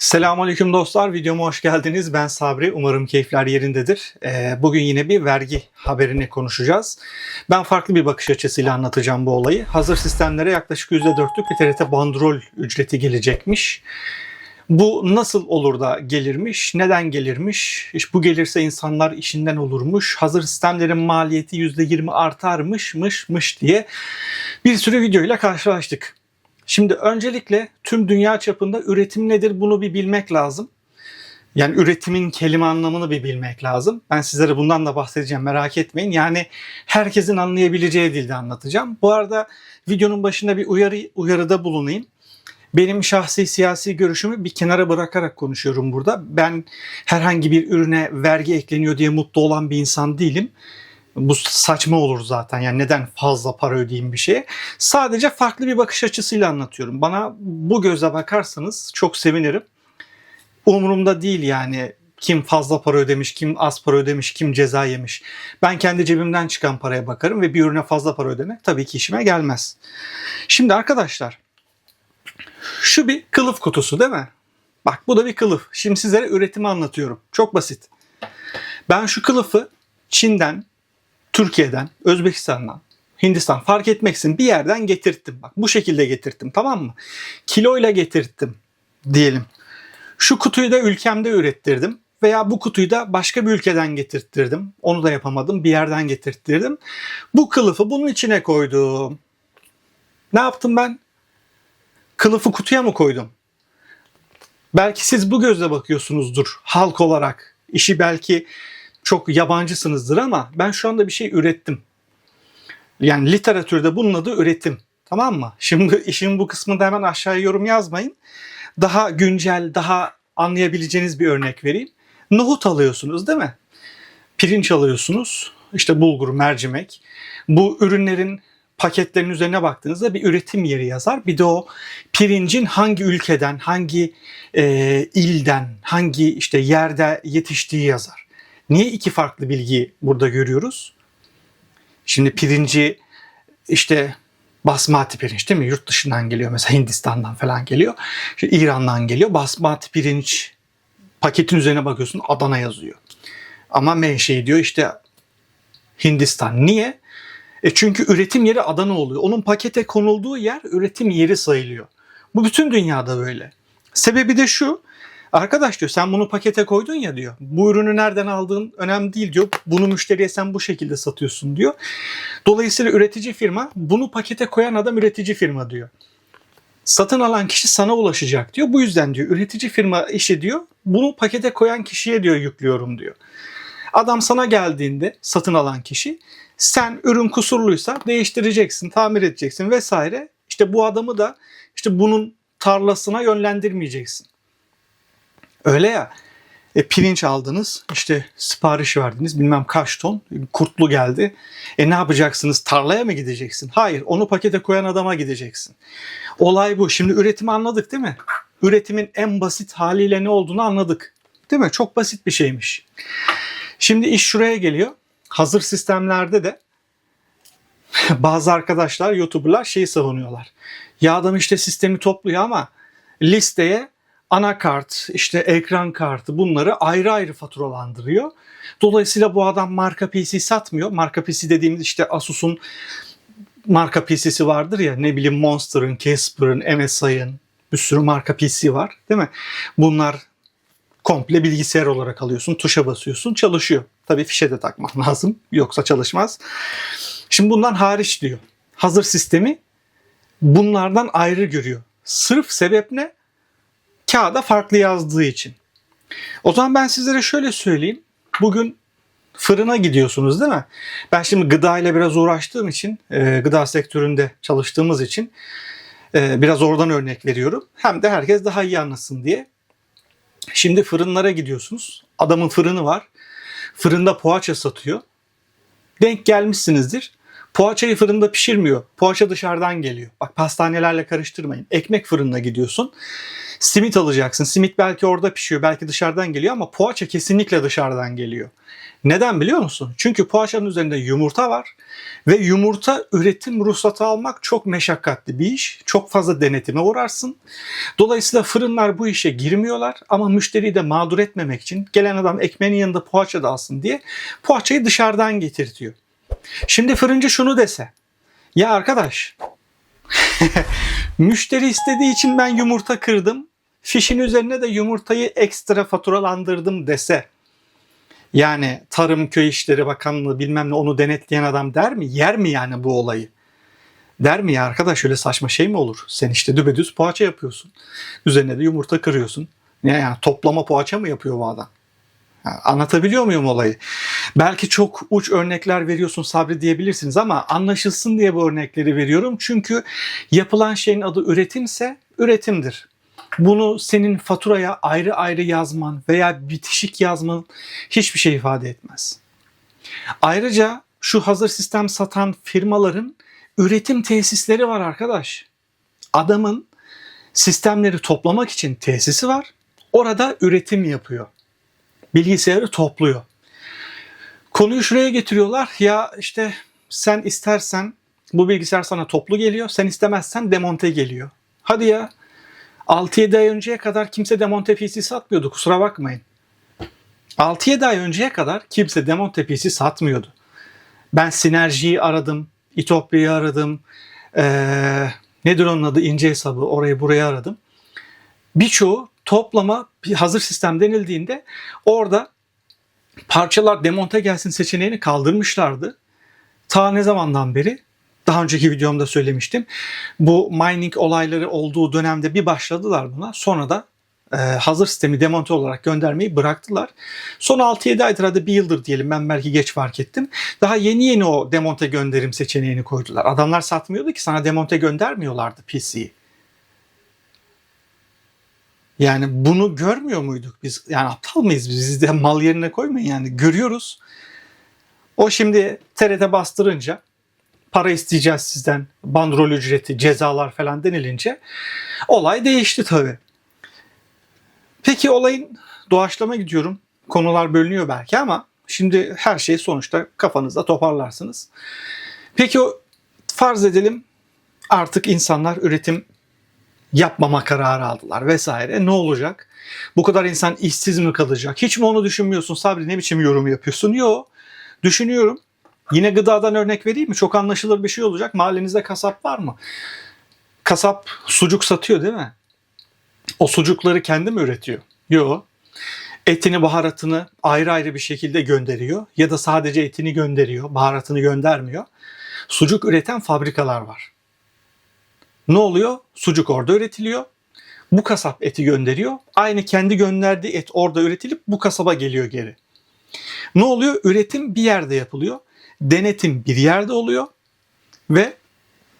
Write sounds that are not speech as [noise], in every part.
Selamünaleyküm dostlar. Videoma hoş geldiniz. Ben Sabri. Umarım keyifler yerindedir. Ee, bugün yine bir vergi haberini konuşacağız. Ben farklı bir bakış açısıyla anlatacağım bu olayı. Hazır sistemlere yaklaşık %4'lük bir TRT bandrol ücreti gelecekmiş. Bu nasıl olur da gelirmiş? Neden gelirmiş? İşte bu gelirse insanlar işinden olurmuş. Hazır sistemlerin maliyeti %20 artarmış, mış, mış diye bir sürü videoyla karşılaştık. Şimdi öncelikle tüm dünya çapında üretim nedir bunu bir bilmek lazım. Yani üretimin kelime anlamını bir bilmek lazım. Ben sizlere bundan da bahsedeceğim merak etmeyin. Yani herkesin anlayabileceği dilde anlatacağım. Bu arada videonun başında bir uyarı uyarıda bulunayım. Benim şahsi siyasi görüşümü bir kenara bırakarak konuşuyorum burada. Ben herhangi bir ürüne vergi ekleniyor diye mutlu olan bir insan değilim. Bu saçma olur zaten. Yani neden fazla para ödeyeyim bir şeye? Sadece farklı bir bakış açısıyla anlatıyorum. Bana bu göze bakarsanız çok sevinirim. Umurumda değil yani kim fazla para ödemiş, kim az para ödemiş, kim ceza yemiş. Ben kendi cebimden çıkan paraya bakarım ve bir ürüne fazla para ödemek tabii ki işime gelmez. Şimdi arkadaşlar şu bir kılıf kutusu değil mi? Bak bu da bir kılıf. Şimdi sizlere üretimi anlatıyorum. Çok basit. Ben şu kılıfı Çin'den, Türkiye'den, Özbekistan'dan, Hindistan fark etmeksizin bir yerden getirttim. Bak bu şekilde getirttim tamam mı? Kiloyla getirttim diyelim. Şu kutuyu da ülkemde ürettirdim veya bu kutuyu da başka bir ülkeden getirttirdim. Onu da yapamadım. Bir yerden getirttirdim. Bu kılıfı bunun içine koydum. Ne yaptım ben? Kılıfı kutuya mı koydum? Belki siz bu gözle bakıyorsunuzdur halk olarak. İşi belki çok yabancısınızdır ama ben şu anda bir şey ürettim. Yani literatürde bunun adı üretim. Tamam mı? Şimdi [laughs] işin bu kısmında hemen aşağıya yorum yazmayın. Daha güncel, daha anlayabileceğiniz bir örnek vereyim. Nohut alıyorsunuz değil mi? Pirinç alıyorsunuz. İşte bulgur, mercimek. Bu ürünlerin paketlerin üzerine baktığınızda bir üretim yeri yazar. Bir de o pirincin hangi ülkeden, hangi e, ilden, hangi işte yerde yetiştiği yazar. Niye iki farklı bilgiyi burada görüyoruz? Şimdi pirinci işte basmati pirinç değil mi? Yurt dışından geliyor mesela Hindistan'dan falan geliyor. İşte İran'dan geliyor. Basmati pirinç paketin üzerine bakıyorsun Adana yazıyor. Ama menşei diyor işte Hindistan. Niye? E çünkü üretim yeri Adana oluyor. Onun pakete konulduğu yer üretim yeri sayılıyor. Bu bütün dünyada böyle. Sebebi de şu. Arkadaş diyor sen bunu pakete koydun ya diyor. Bu ürünü nereden aldığın önemli değil diyor. Bunu müşteriye sen bu şekilde satıyorsun diyor. Dolayısıyla üretici firma bunu pakete koyan adam üretici firma diyor. Satın alan kişi sana ulaşacak diyor. Bu yüzden diyor üretici firma işi diyor. Bunu pakete koyan kişiye diyor yüklüyorum diyor. Adam sana geldiğinde satın alan kişi sen ürün kusurluysa değiştireceksin, tamir edeceksin vesaire. İşte bu adamı da işte bunun tarlasına yönlendirmeyeceksin. Öyle ya. E, pirinç aldınız, işte sipariş verdiniz, bilmem kaç ton, kurtlu geldi. E ne yapacaksınız? Tarlaya mı gideceksin? Hayır, onu pakete koyan adama gideceksin. Olay bu. Şimdi üretimi anladık değil mi? Üretimin en basit haliyle ne olduğunu anladık. Değil mi? Çok basit bir şeymiş. Şimdi iş şuraya geliyor. Hazır sistemlerde de [laughs] bazı arkadaşlar, YouTuber'lar şeyi savunuyorlar. Ya adam işte sistemi topluyor ama listeye anakart, işte ekran kartı bunları ayrı ayrı faturalandırıyor. Dolayısıyla bu adam marka PC satmıyor. Marka PC dediğimiz işte Asus'un marka PC'si vardır ya ne bileyim Monster'ın, Casper'ın, MSI'ın bir sürü marka PC var değil mi? Bunlar komple bilgisayar olarak alıyorsun, tuşa basıyorsun, çalışıyor. Tabii fişe de takman [laughs] lazım yoksa çalışmaz. Şimdi bundan hariç diyor. Hazır sistemi bunlardan ayrı görüyor. Sırf sebep ne? Kağıda farklı yazdığı için. O zaman ben sizlere şöyle söyleyeyim. Bugün fırına gidiyorsunuz değil mi? Ben şimdi gıda ile biraz uğraştığım için, e, gıda sektöründe çalıştığımız için e, biraz oradan örnek veriyorum. Hem de herkes daha iyi anlasın diye. Şimdi fırınlara gidiyorsunuz. Adamın fırını var. Fırında poğaça satıyor. Denk gelmişsinizdir. Poğaçayı fırında pişirmiyor. Poğaça dışarıdan geliyor. Bak pastanelerle karıştırmayın. Ekmek fırınına gidiyorsun. Simit alacaksın. Simit belki orada pişiyor, belki dışarıdan geliyor ama poğaça kesinlikle dışarıdan geliyor. Neden biliyor musun? Çünkü poğaçanın üzerinde yumurta var ve yumurta üretim ruhsatı almak çok meşakkatli bir iş. Çok fazla denetime uğrarsın. Dolayısıyla fırınlar bu işe girmiyorlar ama müşteriyi de mağdur etmemek için gelen adam ekmeğin yanında poğaça da alsın diye poğaçayı dışarıdan getirtiyor. Şimdi fırıncı şunu dese. Ya arkadaş [laughs] müşteri istediği için ben yumurta kırdım. Fişin üzerine de yumurtayı ekstra faturalandırdım dese. Yani Tarım Köy İşleri Bakanlığı bilmem ne onu denetleyen adam der mi? Yer mi yani bu olayı? Der mi ya arkadaş öyle saçma şey mi olur? Sen işte düpedüz poğaça yapıyorsun. Üzerine de yumurta kırıyorsun. Ne yani toplama poğaça mı yapıyor bu adam? Anlatabiliyor muyum olayı? Belki çok uç örnekler veriyorsun Sabri diyebilirsiniz ama anlaşılsın diye bu örnekleri veriyorum. Çünkü yapılan şeyin adı üretimse üretimdir. Bunu senin faturaya ayrı ayrı yazman veya bitişik yazman hiçbir şey ifade etmez. Ayrıca şu hazır sistem satan firmaların üretim tesisleri var arkadaş. Adamın sistemleri toplamak için tesisi var. Orada üretim yapıyor. Bilgisayarı topluyor. Konuyu şuraya getiriyorlar. Ya işte sen istersen bu bilgisayar sana toplu geliyor. Sen istemezsen demonte geliyor. Hadi ya. 6-7 ay önceye kadar kimse demonte PC satmıyordu. Kusura bakmayın. 6-7 ay önceye kadar kimse demonte PC satmıyordu. Ben Sinerji'yi aradım. İtopya'yı aradım. Ee, nedir onun adı? İnce hesabı. Orayı buraya aradım. Birçoğu toplama bir hazır sistem denildiğinde orada parçalar demonte gelsin seçeneğini kaldırmışlardı. Ta ne zamandan beri? Daha önceki videomda söylemiştim. Bu mining olayları olduğu dönemde bir başladılar buna. Sonra da e, hazır sistemi demonte olarak göndermeyi bıraktılar. Son 6-7 aydır hadi bir yıldır diyelim ben belki geç fark ettim. Daha yeni yeni o demonte gönderim seçeneğini koydular. Adamlar satmıyordu ki sana demonte göndermiyorlardı PC'yi. Yani bunu görmüyor muyduk biz? Yani aptal mıyız biz? Biz de mal yerine koymayın yani. Görüyoruz. O şimdi TRT bastırınca para isteyeceğiz sizden. Bandrol ücreti, cezalar falan denilince olay değişti tabii. Peki olayın doğaçlama gidiyorum. Konular bölünüyor belki ama şimdi her şey sonuçta kafanızda toparlarsınız. Peki o farz edelim artık insanlar üretim yapmama kararı aldılar vesaire. Ne olacak? Bu kadar insan işsiz mi kalacak? Hiç mi onu düşünmüyorsun Sabri? Ne biçim yorum yapıyorsun? Yok. Düşünüyorum. Yine gıdadan örnek vereyim mi? Çok anlaşılır bir şey olacak. Mahallenizde kasap var mı? Kasap sucuk satıyor değil mi? O sucukları kendi mi üretiyor? Yok. Etini, baharatını ayrı ayrı bir şekilde gönderiyor ya da sadece etini gönderiyor, baharatını göndermiyor. Sucuk üreten fabrikalar var. Ne oluyor? Sucuk orada üretiliyor. Bu kasap eti gönderiyor. Aynı kendi gönderdiği et orada üretilip bu kasaba geliyor geri. Ne oluyor? Üretim bir yerde yapılıyor. Denetim bir yerde oluyor. Ve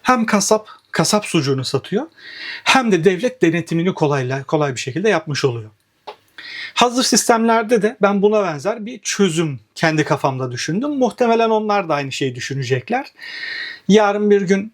hem kasap kasap sucuğunu satıyor hem de devlet denetimini kolayla kolay bir şekilde yapmış oluyor. Hazır sistemlerde de ben buna benzer bir çözüm kendi kafamda düşündüm. Muhtemelen onlar da aynı şeyi düşünecekler. Yarın bir gün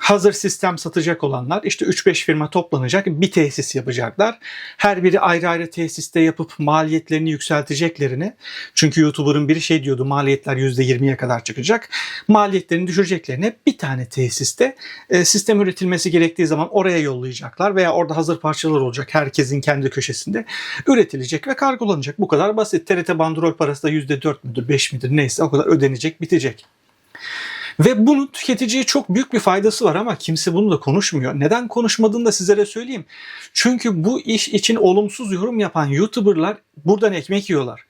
hazır sistem satacak olanlar işte 3-5 firma toplanacak bir tesis yapacaklar. Her biri ayrı ayrı tesiste yapıp maliyetlerini yükselteceklerini çünkü YouTuber'ın biri şey diyordu maliyetler %20'ye kadar çıkacak. Maliyetlerini düşüreceklerini bir tane tesiste e, sistem üretilmesi gerektiği zaman oraya yollayacaklar veya orada hazır parçalar olacak herkesin kendi köşesinde üretilecek ve kargolanacak. Bu kadar basit. TRT bandrol parası da %4 müdür 5 midir neyse o kadar ödenecek bitecek. Ve bunun tüketiciye çok büyük bir faydası var ama kimse bunu da konuşmuyor. Neden konuşmadığını da sizlere söyleyeyim. Çünkü bu iş için olumsuz yorum yapan YouTuber'lar buradan ekmek yiyorlar.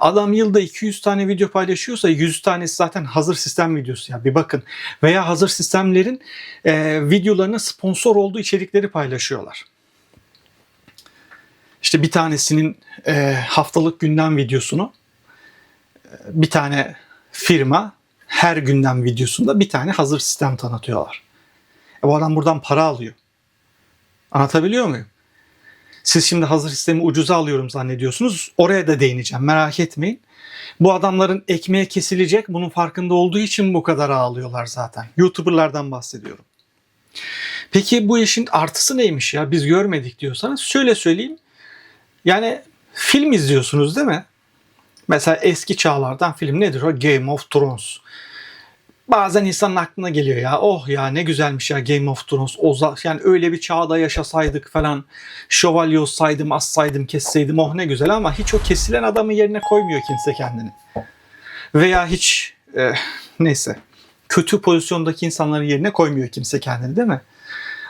Adam yılda 200 tane video paylaşıyorsa 100 tanesi zaten hazır sistem videosu ya bir bakın. Veya hazır sistemlerin e, videolarına sponsor olduğu içerikleri paylaşıyorlar. İşte bir tanesinin e, haftalık gündem videosunu e, bir tane firma her gündem videosunda bir tane hazır sistem tanıtıyorlar. E bu adam buradan para alıyor. Anlatabiliyor muyum? Siz şimdi hazır sistemi ucuza alıyorum zannediyorsunuz. Oraya da değineceğim merak etmeyin. Bu adamların ekmeğe kesilecek bunun farkında olduğu için bu kadar ağlıyorlar zaten. YouTuber'lardan bahsediyorum. Peki bu işin artısı neymiş ya biz görmedik diyorsanız şöyle söyleyeyim. Yani film izliyorsunuz değil mi? Mesela eski çağlardan film nedir o? Game of Thrones. Bazen insanın aklına geliyor ya oh ya ne güzelmiş ya Game of Thrones. O yani öyle bir çağda yaşasaydık falan. Şövalye olsaydım, assaydım, kesseydim oh ne güzel ama hiç o kesilen adamın yerine koymuyor kimse kendini. Veya hiç eh, neyse kötü pozisyondaki insanların yerine koymuyor kimse kendini değil mi?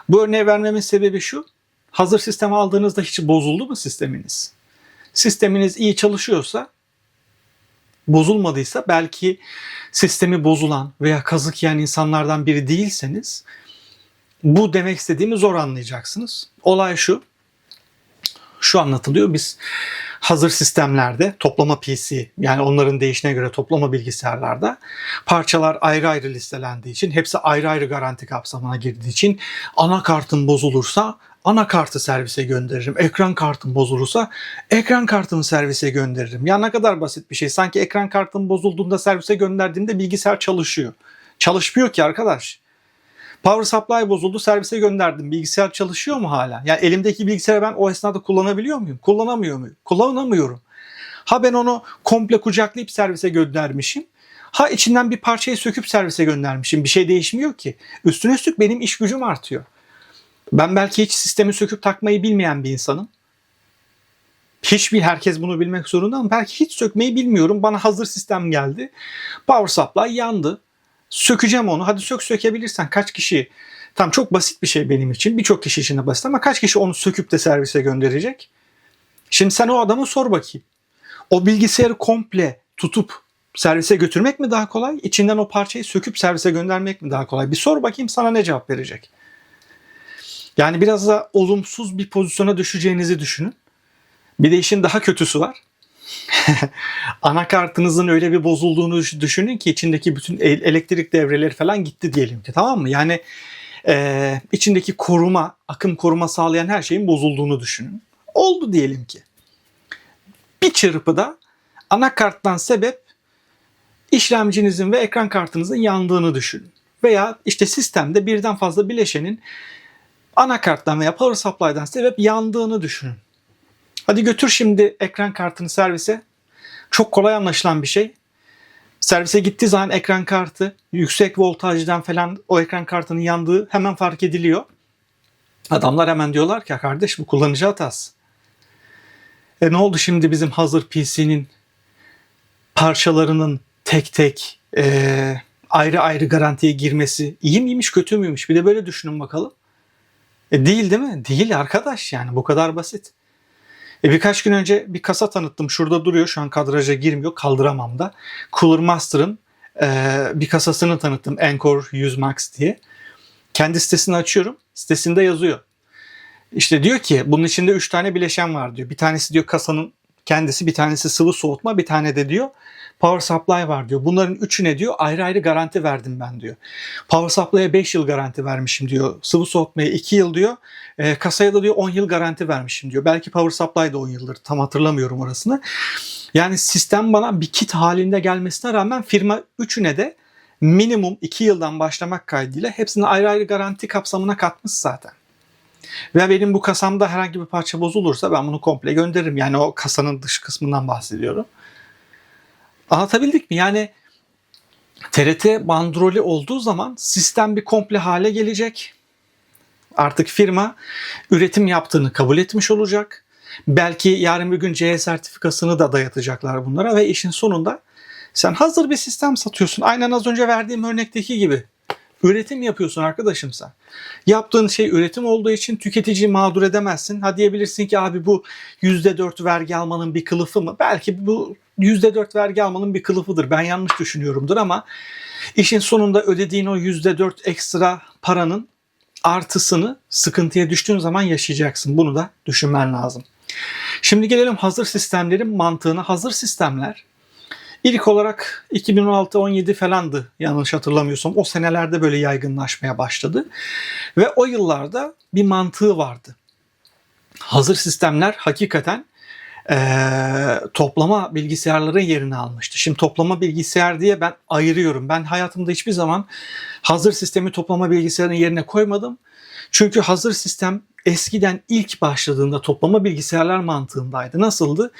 Bu örneği vermemin sebebi şu. Hazır sistemi aldığınızda hiç bozuldu mu sisteminiz? Sisteminiz iyi çalışıyorsa bozulmadıysa belki sistemi bozulan veya kazık yiyen insanlardan biri değilseniz bu demek istediğimi zor anlayacaksınız. Olay şu. Şu anlatılıyor. Biz hazır sistemlerde toplama PC yani onların değişine göre toplama bilgisayarlarda parçalar ayrı ayrı listelendiği için hepsi ayrı ayrı garanti kapsamına girdiği için anakartın bozulursa anakartı servise gönderirim. Ekran kartım bozulursa ekran kartımı servise gönderirim. Ya ne kadar basit bir şey. Sanki ekran kartım bozulduğunda servise gönderdiğimde bilgisayar çalışıyor. Çalışmıyor ki arkadaş. Power supply bozuldu servise gönderdim. Bilgisayar çalışıyor mu hala? Yani elimdeki bilgisayarı ben o esnada kullanabiliyor muyum? Kullanamıyor muyum? Kullanamıyorum. Ha ben onu komple kucaklayıp servise göndermişim. Ha içinden bir parçayı söküp servise göndermişim. Bir şey değişmiyor ki. Üstüne üstlük benim iş gücüm artıyor. Ben belki hiç sistemi söküp takmayı bilmeyen bir insanım. Hiçbir herkes bunu bilmek zorunda ama belki hiç sökmeyi bilmiyorum. Bana hazır sistem geldi. Power supply yandı. Sökeceğim onu. Hadi sök sökebilirsen kaç kişi Tam çok basit bir şey benim için. Birçok kişi için de basit ama kaç kişi onu söküp de servise gönderecek? Şimdi sen o adama sor bakayım. O bilgisayarı komple tutup servise götürmek mi daha kolay? İçinden o parçayı söküp servise göndermek mi daha kolay? Bir sor bakayım sana ne cevap verecek? Yani biraz da olumsuz bir pozisyona düşeceğinizi düşünün. Bir de işin daha kötüsü var. [laughs] Anakartınızın öyle bir bozulduğunu düşünün ki içindeki bütün el- elektrik devreleri falan gitti diyelim ki tamam mı? Yani e, içindeki koruma, akım koruma sağlayan her şeyin bozulduğunu düşünün. Oldu diyelim ki. Bir çırpıda anakarttan sebep işlemcinizin ve ekran kartınızın yandığını düşünün. Veya işte sistemde birden fazla bileşenin anakarttan veya power supply'dan sebep yandığını düşünün. Hadi götür şimdi ekran kartını servise. Çok kolay anlaşılan bir şey. Servise gittiği zaman ekran kartı yüksek voltajdan falan o ekran kartının yandığı hemen fark ediliyor. Adamlar hemen diyorlar ki "Ya kardeş bu kullanıcı hatası. E ne oldu şimdi bizim hazır PC'nin parçalarının tek tek e, ayrı ayrı garantiye girmesi iyi miymiş kötü müymüş? Bir de böyle düşünün bakalım. E değil değil mi? Değil arkadaş yani bu kadar basit. E birkaç gün önce bir kasa tanıttım. Şurada duruyor. Şu an kadraja girmiyor. Kaldıramam da. Cooler Master'ın e, bir kasasını tanıttım. Encore 100 Max diye. Kendi sitesini açıyorum. Sitesinde yazıyor. İşte diyor ki bunun içinde 3 tane bileşen var diyor. Bir tanesi diyor kasanın kendisi, bir tanesi sıvı soğutma, bir tane de diyor power supply var diyor. Bunların üçüne diyor ayrı ayrı garanti verdim ben diyor. Power supply'a 5 yıl garanti vermişim diyor. Sıvı soğutmaya 2 yıl diyor. E, kasaya da diyor 10 yıl garanti vermişim diyor. Belki power supply da 10 yıldır. Tam hatırlamıyorum orasını. Yani sistem bana bir kit halinde gelmesine rağmen firma üçüne de minimum 2 yıldan başlamak kaydıyla hepsini ayrı ayrı garanti kapsamına katmış zaten. Ve benim bu kasamda herhangi bir parça bozulursa ben bunu komple gönderirim. Yani o kasanın dış kısmından bahsediyorum. Anlatabildik mi? Yani TRT bandrolü olduğu zaman sistem bir komple hale gelecek. Artık firma üretim yaptığını kabul etmiş olacak. Belki yarın bir gün CE sertifikasını da dayatacaklar bunlara ve işin sonunda sen hazır bir sistem satıyorsun. Aynen az önce verdiğim örnekteki gibi. Üretim yapıyorsun arkadaşım sen. Yaptığın şey üretim olduğu için tüketiciyi mağdur edemezsin. Ha diyebilirsin ki abi bu %4 vergi almanın bir kılıfı mı? Belki bu %4 vergi almanın bir kılıfıdır. Ben yanlış düşünüyorumdur ama işin sonunda ödediğin o %4 ekstra paranın artısını sıkıntıya düştüğün zaman yaşayacaksın. Bunu da düşünmen lazım. Şimdi gelelim hazır sistemlerin mantığına. Hazır sistemler İlk olarak 2016-17 falandı yanlış hatırlamıyorsam. O senelerde böyle yaygınlaşmaya başladı. Ve o yıllarda bir mantığı vardı. hazır sistemler hakikaten eee, toplama bilgisayarların yerini almıştı. Şimdi toplama bilgisayar diye ben ayırıyorum. Ben hayatımda hiçbir zaman hazır sistemi toplama bilgisayarın yerine koymadım. Çünkü hazır sistem eskiden ilk başladığında toplama bilgisayarlar mantığındaydı. Nasıldı?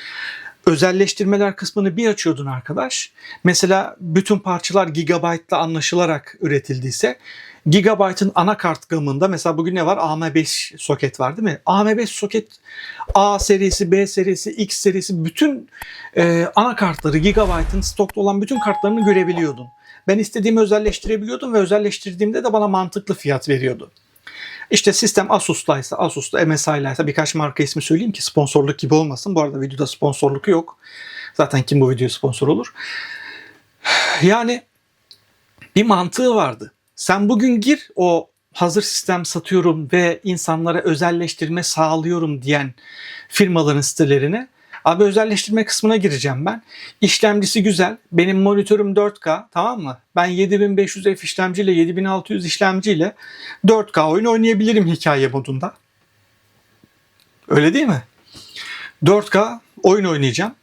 Özelleştirmeler kısmını bir açıyordun arkadaş. Mesela bütün parçalar gigabaytla anlaşılarak üretildiyse Gigabyte'ın anakart gamında mesela bugün ne var? AM5 soket var değil mi? AM5 soket A serisi, B serisi, X serisi bütün e, anakartları Gigabyte'ın stokta olan bütün kartlarını görebiliyordun. Ben istediğimi özelleştirebiliyordum ve özelleştirdiğimde de bana mantıklı fiyat veriyordu. İşte sistem Asus'taysa, Asus'ta, MSI'laysa birkaç marka ismi söyleyeyim ki sponsorluk gibi olmasın. Bu arada videoda sponsorluk yok. Zaten kim bu videoya sponsor olur? Yani bir mantığı vardı. Sen bugün gir o hazır sistem satıyorum ve insanlara özelleştirme sağlıyorum diyen firmaların sitelerine. Abi özelleştirme kısmına gireceğim ben. İşlemcisi güzel. Benim monitörüm 4K tamam mı? Ben 7500F işlemciyle 7600 işlemciyle 4K oyun oynayabilirim hikaye modunda. Öyle değil mi? 4K oyun oynayacağım.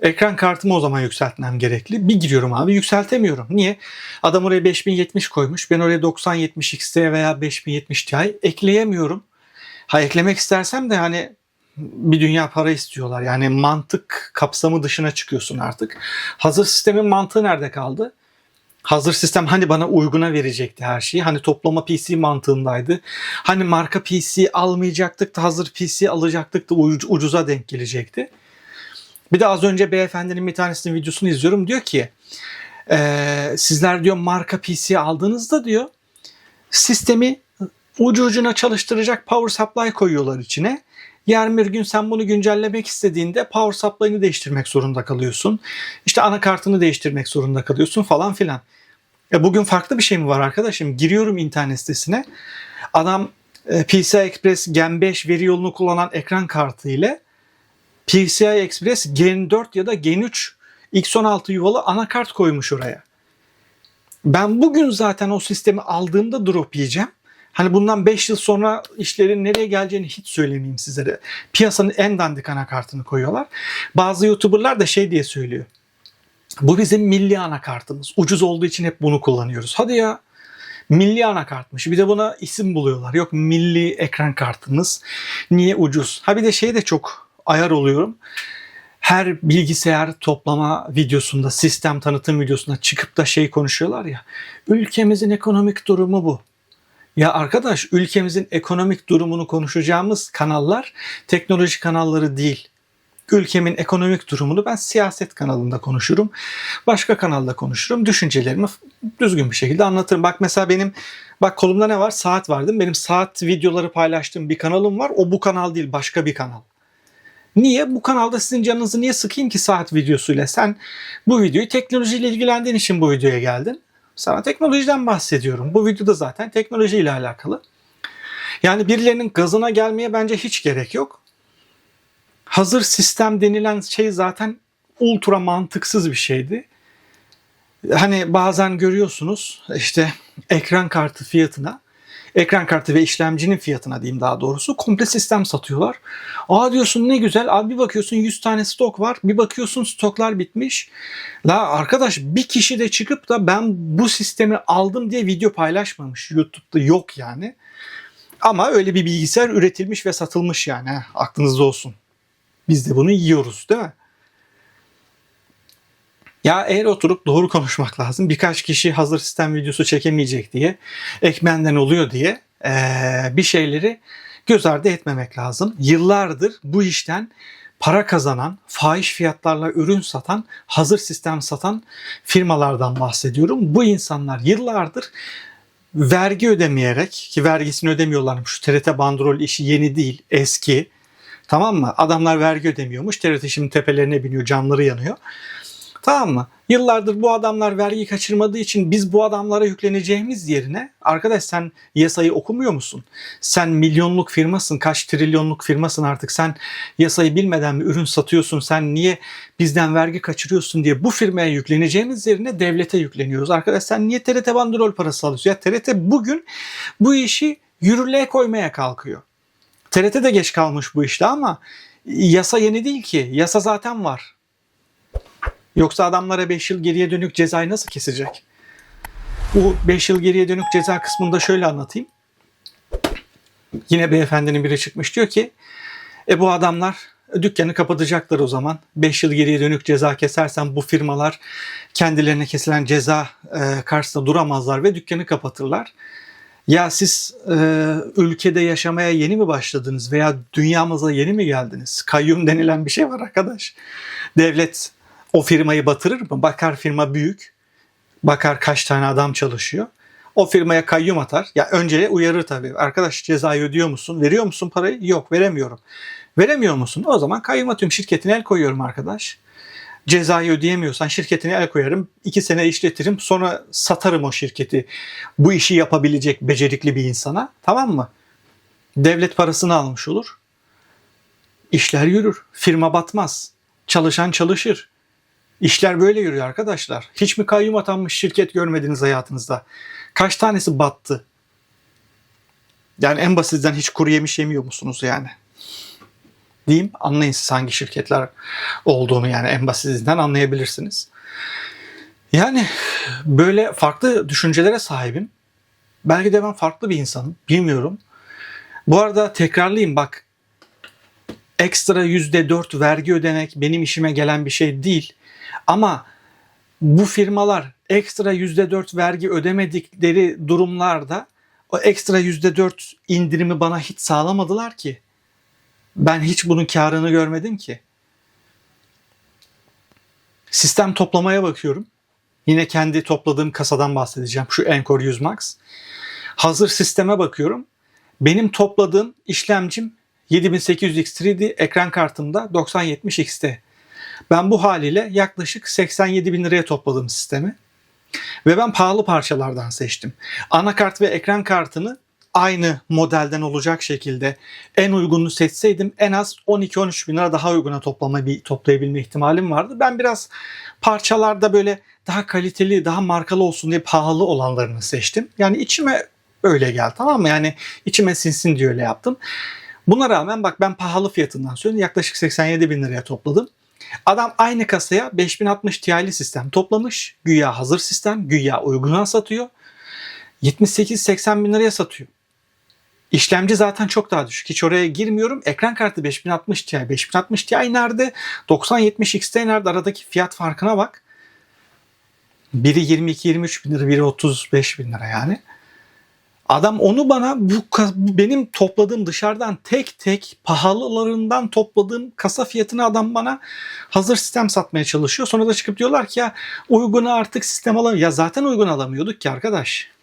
Ekran kartımı o zaman yükseltmem gerekli. Bir giriyorum abi yükseltemiyorum. Niye? Adam oraya 5070 koymuş. Ben oraya 9070 XT veya 5070 Ti ekleyemiyorum. Ha eklemek istersem de hani bir dünya para istiyorlar. Yani mantık kapsamı dışına çıkıyorsun artık. Hazır sistemin mantığı nerede kaldı? Hazır sistem hani bana uyguna verecekti her şeyi. Hani toplama PC mantığındaydı. Hani marka PC almayacaktık da hazır PC alacaktık da uc- ucuza denk gelecekti. Bir de az önce beyefendinin bir tanesinin videosunu izliyorum. Diyor ki "Ee, sizler diyor marka PC aldığınızda diyor sistemi ucu ucuna çalıştıracak power supply koyuyorlar içine. Yarın bir gün sen bunu güncellemek istediğinde power supply'ını değiştirmek zorunda kalıyorsun. İşte anakartını değiştirmek zorunda kalıyorsun falan filan. E bugün farklı bir şey mi var arkadaşım? Giriyorum internet sitesine. Adam e, PCI Express Gen 5 veri yolunu kullanan ekran kartı ile PCI Express Gen 4 ya da Gen 3 X16 yuvalı anakart koymuş oraya. Ben bugün zaten o sistemi aldığımda drop yiyeceğim. Hani bundan 5 yıl sonra işlerin nereye geleceğini hiç söylemeyeyim sizlere. Piyasanın en dandik anakartını koyuyorlar. Bazı YouTuber'lar da şey diye söylüyor. Bu bizim milli anakartımız. Ucuz olduğu için hep bunu kullanıyoruz. Hadi ya. Milli anakartmış. Bir de buna isim buluyorlar. Yok milli ekran kartımız. Niye ucuz? Ha bir de şey de çok ayar oluyorum. Her bilgisayar toplama videosunda, sistem tanıtım videosunda çıkıp da şey konuşuyorlar ya. Ülkemizin ekonomik durumu bu. Ya arkadaş ülkemizin ekonomik durumunu konuşacağımız kanallar teknoloji kanalları değil. Ülkemin ekonomik durumunu ben siyaset kanalında konuşurum. Başka kanalda konuşurum. Düşüncelerimi düzgün bir şekilde anlatırım. Bak mesela benim bak kolumda ne var? Saat var değil mi? Benim saat videoları paylaştığım bir kanalım var. O bu kanal değil başka bir kanal. Niye? Bu kanalda sizin canınızı niye sıkayım ki saat videosuyla? Sen bu videoyu teknolojiyle ilgilendiğin için bu videoya geldin. Sana teknolojiden bahsediyorum. Bu videoda zaten teknolojiyle alakalı. Yani birilerinin gazına gelmeye bence hiç gerek yok. Hazır sistem denilen şey zaten ultra mantıksız bir şeydi. Hani bazen görüyorsunuz işte ekran kartı fiyatına ekran kartı ve işlemcinin fiyatına diyeyim daha doğrusu komple sistem satıyorlar. Aa diyorsun ne güzel. Abi bir bakıyorsun 100 tane stok var. Bir bakıyorsun stoklar bitmiş. La arkadaş bir kişi de çıkıp da ben bu sistemi aldım diye video paylaşmamış. YouTube'da yok yani. Ama öyle bir bilgisayar üretilmiş ve satılmış yani. Aklınızda olsun. Biz de bunu yiyoruz değil mi? Ya eğer oturup doğru konuşmak lazım. Birkaç kişi hazır sistem videosu çekemeyecek diye, ekmenden oluyor diye eee, bir şeyleri göz ardı etmemek lazım. Yıllardır bu işten para kazanan, fahiş fiyatlarla ürün satan, hazır sistem satan firmalardan bahsediyorum. Bu insanlar yıllardır vergi ödemeyerek ki vergisini ödemiyorlarmış. Şu TRT bandrol işi yeni değil, eski. Tamam mı? Adamlar vergi ödemiyormuş. TRT şimdi tepelerine biniyor, canları yanıyor. Tamam mı? Yıllardır bu adamlar vergi kaçırmadığı için biz bu adamlara yükleneceğimiz yerine arkadaş sen yasayı okumuyor musun? Sen milyonluk firmasın, kaç trilyonluk firmasın artık. Sen yasayı bilmeden mi ürün satıyorsun? Sen niye bizden vergi kaçırıyorsun diye bu firmaya yükleneceğimiz yerine devlete yükleniyoruz. Arkadaş sen niye TRT bandrol parası alıyorsun? Ya TRT bugün bu işi yürürlüğe koymaya kalkıyor. TRT de geç kalmış bu işte ama yasa yeni değil ki. Yasa zaten var. Yoksa adamlara 5 yıl geriye dönük cezayı nasıl kesecek? Bu 5 yıl geriye dönük ceza kısmında şöyle anlatayım. Yine beyefendinin biri çıkmış diyor ki e bu adamlar dükkanı kapatacaklar o zaman. 5 yıl geriye dönük ceza kesersen bu firmalar kendilerine kesilen ceza e, karşısında duramazlar ve dükkanı kapatırlar. Ya siz e, ülkede yaşamaya yeni mi başladınız veya dünyamıza yeni mi geldiniz? Kayyum denilen bir şey var arkadaş. Devlet o firmayı batırır mı? Bakar firma büyük. Bakar kaç tane adam çalışıyor. O firmaya kayyum atar. Ya önce uyarır tabii. Arkadaş cezayı ödüyor musun? Veriyor musun parayı? Yok veremiyorum. Veremiyor musun? O zaman kayyum atıyorum. Şirketine el koyuyorum arkadaş. Cezayı ödeyemiyorsan şirketine el koyarım. iki sene işletirim. Sonra satarım o şirketi. Bu işi yapabilecek becerikli bir insana. Tamam mı? Devlet parasını almış olur. İşler yürür. Firma batmaz. Çalışan çalışır. İşler böyle yürüyor arkadaşlar. Hiç mi kayyum atanmış şirket görmediniz hayatınızda? Kaç tanesi battı? Yani en basitinden hiç kuru yemiş yemiyor musunuz yani? Diyeyim anlayın siz hangi şirketler olduğunu yani en basitinden anlayabilirsiniz. Yani böyle farklı düşüncelere sahibim. Belki de ben farklı bir insanım. Bilmiyorum. Bu arada tekrarlayayım bak. Ekstra %4 vergi ödemek benim işime gelen bir şey değil. Ama bu firmalar ekstra %4 vergi ödemedikleri durumlarda o ekstra %4 indirimi bana hiç sağlamadılar ki. Ben hiç bunun karını görmedim ki. Sistem toplamaya bakıyorum. Yine kendi topladığım kasadan bahsedeceğim. Şu Encore 100 Max. Hazır sisteme bakıyorum. Benim topladığım işlemcim 7800X3D ekran kartımda 9070X'te. Ben bu haliyle yaklaşık 87 bin liraya topladım sistemi. Ve ben pahalı parçalardan seçtim. Anakart ve ekran kartını aynı modelden olacak şekilde en uygununu seçseydim en az 12-13 bin lira daha uyguna toplama bir toplayabilme ihtimalim vardı. Ben biraz parçalarda böyle daha kaliteli, daha markalı olsun diye pahalı olanlarını seçtim. Yani içime öyle geldi tamam mı? Yani içime sinsin diye öyle yaptım. Buna rağmen bak ben pahalı fiyatından söylüyorum yaklaşık 87 bin liraya topladım. Adam aynı kasaya 5060 Ti'li sistem toplamış. Güya hazır sistem, güya uyguna satıyor. 78-80 bin liraya satıyor. İşlemci zaten çok daha düşük. Hiç oraya girmiyorum. Ekran kartı 5060 Ti. 5060 Ti nerede? 9070 XT nerede? Aradaki fiyat farkına bak. Biri 22-23 bin lira, biri 35 bin lira yani. Adam onu bana bu benim topladığım dışarıdan tek tek pahalılarından topladığım kasa fiyatını adam bana hazır sistem satmaya çalışıyor. Sonra da çıkıp diyorlar ki ya uygunu artık sistem alamıyor. Ya zaten uygun alamıyorduk ki arkadaş.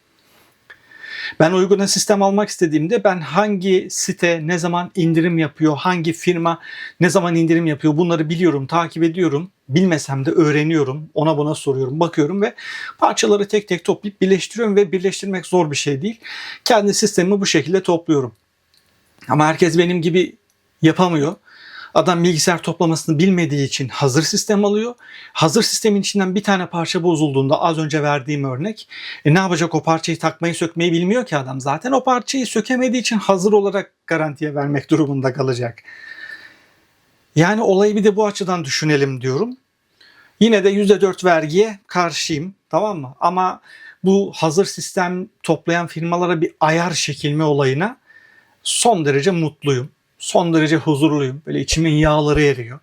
Ben uyguna sistem almak istediğimde ben hangi site ne zaman indirim yapıyor, hangi firma ne zaman indirim yapıyor bunları biliyorum, takip ediyorum. Bilmesem de öğreniyorum, ona buna soruyorum, bakıyorum ve parçaları tek tek toplayıp birleştiriyorum ve birleştirmek zor bir şey değil. Kendi sistemimi bu şekilde topluyorum. Ama herkes benim gibi yapamıyor. Adam bilgisayar toplamasını bilmediği için hazır sistem alıyor. Hazır sistemin içinden bir tane parça bozulduğunda az önce verdiğim örnek e ne yapacak o parçayı takmayı sökmeyi bilmiyor ki adam. Zaten o parçayı sökemediği için hazır olarak garantiye vermek durumunda kalacak. Yani olayı bir de bu açıdan düşünelim diyorum. Yine de %4 vergiye karşıyım tamam mı? Ama bu hazır sistem toplayan firmalara bir ayar çekilme olayına son derece mutluyum son derece huzurluyum. Böyle içimin yağları eriyor.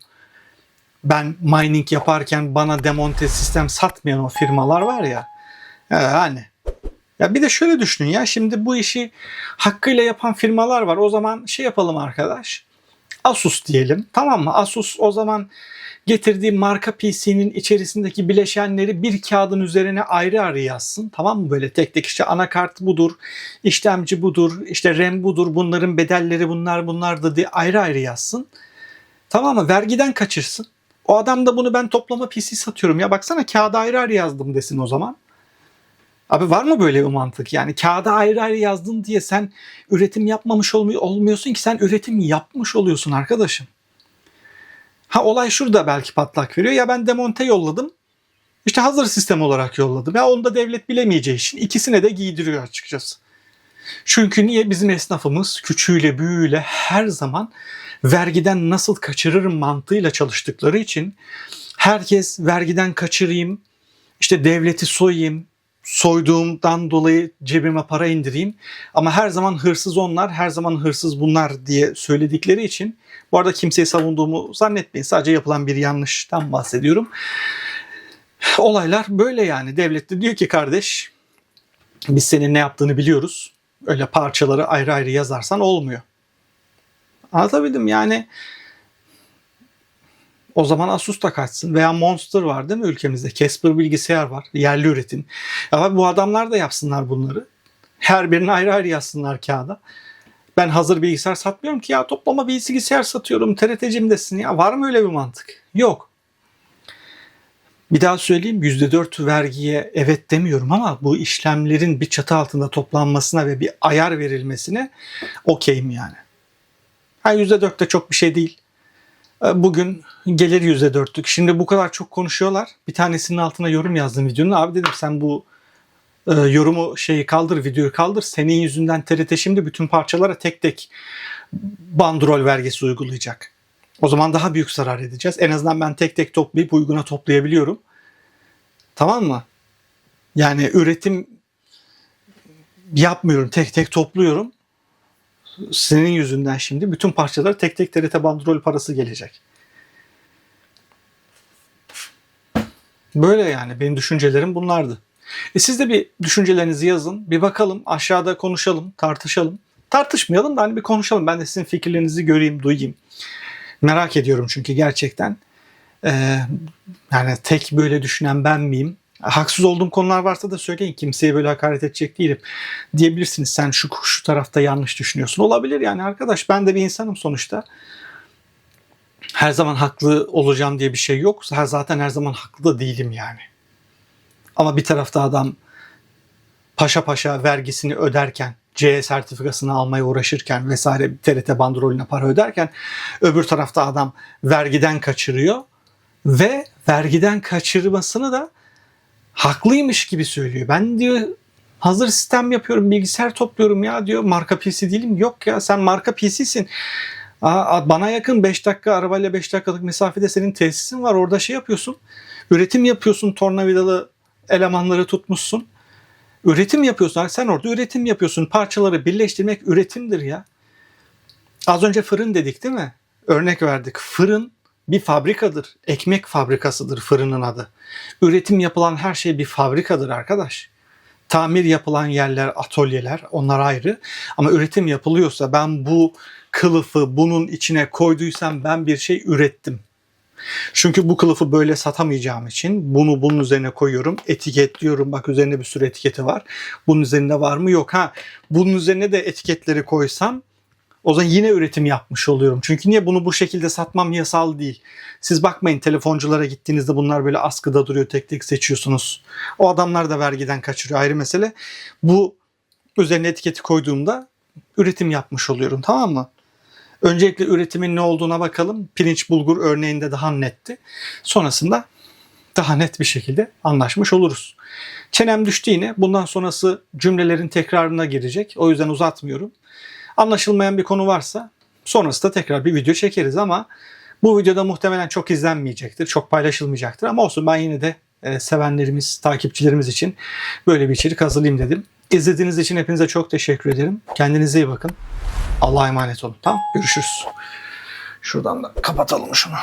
Ben mining yaparken bana demonte sistem satmayan o firmalar var ya. Yani ya bir de şöyle düşünün ya şimdi bu işi hakkıyla yapan firmalar var. O zaman şey yapalım arkadaş. Asus diyelim. Tamam mı? Asus o zaman getirdiği marka PC'nin içerisindeki bileşenleri bir kağıdın üzerine ayrı ayrı yazsın. Tamam mı? Böyle tek tek işte anakart budur, işlemci budur, işte RAM budur, bunların bedelleri bunlar bunlar da diye ayrı ayrı yazsın. Tamam mı? Vergiden kaçırsın. O adam da bunu ben toplama PC satıyorum. Ya baksana kağıda ayrı ayrı yazdım desin o zaman. Abi var mı böyle bir mantık? Yani kağıda ayrı ayrı yazdın diye sen üretim yapmamış olmuyorsun ki sen üretim yapmış oluyorsun arkadaşım. Ha olay şurada belki patlak veriyor. Ya ben demonte yolladım. İşte hazır sistem olarak yolladım. Ya onu da devlet bilemeyeceği için ikisine de giydiriyor açıkçası. Çünkü niye bizim esnafımız küçüğüyle büyüğüyle her zaman vergiden nasıl kaçırırım mantığıyla çalıştıkları için herkes vergiden kaçırayım, işte devleti soyayım, soyduğumdan dolayı cebime para indireyim. Ama her zaman hırsız onlar, her zaman hırsız bunlar diye söyledikleri için bu arada kimseyi savunduğumu zannetmeyin. Sadece yapılan bir yanlıştan bahsediyorum. Olaylar böyle yani. Devlet de diyor ki kardeş biz senin ne yaptığını biliyoruz. Öyle parçaları ayrı ayrı yazarsan olmuyor. Anlatabildim yani. O zaman Asus da kaçsın veya Monster var değil mi ülkemizde? Casper bilgisayar var. Yerli üretim. Ya bu adamlar da yapsınlar bunları. Her birini ayrı ayrı yazsınlar kağıda. Ben hazır bilgisayar satmıyorum ki ya toplama bilgisayar satıyorum. TRT'cimdesin ya. Var mı öyle bir mantık? Yok. Bir daha söyleyeyim %4 vergiye evet demiyorum ama bu işlemlerin bir çatı altında toplanmasına ve bir ayar verilmesine okeyim yani. Ha %4 de çok bir şey değil. E, Bugün gelir %4'lük. Şimdi bu kadar çok konuşuyorlar. Bir tanesinin altına yorum yazdım videonun. Abi dedim sen bu e, yorumu şeyi kaldır, videoyu kaldır. Senin yüzünden TRT şimdi bütün parçalara tek tek bandrol vergisi uygulayacak. O zaman daha büyük zarar edeceğiz. En azından ben tek tek toplayıp uyguna toplayabiliyorum. Tamam mı? Yani üretim yapmıyorum. Tek tek topluyorum. Senin yüzünden şimdi bütün parçalara tek tek TRT bandrol parası gelecek. Böyle yani benim düşüncelerim bunlardı. E siz de bir düşüncelerinizi yazın. Bir bakalım aşağıda konuşalım, tartışalım. Tartışmayalım da hani bir konuşalım. Ben de sizin fikirlerinizi göreyim, duyayım. Merak ediyorum çünkü gerçekten. Ee, yani tek böyle düşünen ben miyim? Haksız olduğum konular varsa da söyleyin. Kimseye böyle hakaret edecek değilim. Diyebilirsiniz sen şu şu tarafta yanlış düşünüyorsun. Olabilir yani arkadaş ben de bir insanım sonuçta. Her zaman haklı olacağım diye bir şey yok. Zaten her zaman haklı da değilim yani. Ama bir tarafta adam paşa paşa vergisini öderken, C sertifikasını almaya uğraşırken vesaire TRT bandrolüne para öderken öbür tarafta adam vergiden kaçırıyor ve vergiden kaçırmasını da haklıymış gibi söylüyor. Ben diyor hazır sistem yapıyorum, bilgisayar topluyorum ya diyor. Marka PC değilim. Yok ya sen marka PC'sin. Aa, bana yakın 5 dakika arabayla 5 dakikalık mesafede senin tesisin var. Orada şey yapıyorsun. Üretim yapıyorsun. Tornavidalı elemanları tutmuşsun. Üretim yapıyorsun. Sen orada üretim yapıyorsun. Parçaları birleştirmek üretimdir ya. Az önce fırın dedik değil mi? Örnek verdik. Fırın bir fabrikadır. Ekmek fabrikasıdır fırının adı. Üretim yapılan her şey bir fabrikadır arkadaş. Tamir yapılan yerler, atölyeler onlar ayrı. Ama üretim yapılıyorsa ben bu kılıfı bunun içine koyduysam ben bir şey ürettim. Çünkü bu kılıfı böyle satamayacağım için bunu bunun üzerine koyuyorum. Etiketliyorum. Bak üzerinde bir sürü etiketi var. Bunun üzerinde var mı? Yok. Ha bunun üzerine de etiketleri koysam o zaman yine üretim yapmış oluyorum. Çünkü niye bunu bu şekilde satmam yasal değil. Siz bakmayın telefonculara gittiğinizde bunlar böyle askıda duruyor tek tek seçiyorsunuz. O adamlar da vergiden kaçırıyor ayrı mesele. Bu üzerine etiketi koyduğumda üretim yapmış oluyorum tamam mı? Öncelikle üretimin ne olduğuna bakalım. Pirinç bulgur örneğinde daha netti. Sonrasında daha net bir şekilde anlaşmış oluruz. Çenem düştü yine. Bundan sonrası cümlelerin tekrarına girecek. O yüzden uzatmıyorum. Anlaşılmayan bir konu varsa sonrasında tekrar bir video çekeriz ama bu videoda muhtemelen çok izlenmeyecektir. Çok paylaşılmayacaktır ama olsun ben yine de e, sevenlerimiz, takipçilerimiz için böyle bir içerik hazırlayayım dedim. İzlediğiniz için hepinize çok teşekkür ederim. Kendinize iyi bakın. Allah'a emanet olun. Tamam görüşürüz. Şuradan da kapatalım şunu.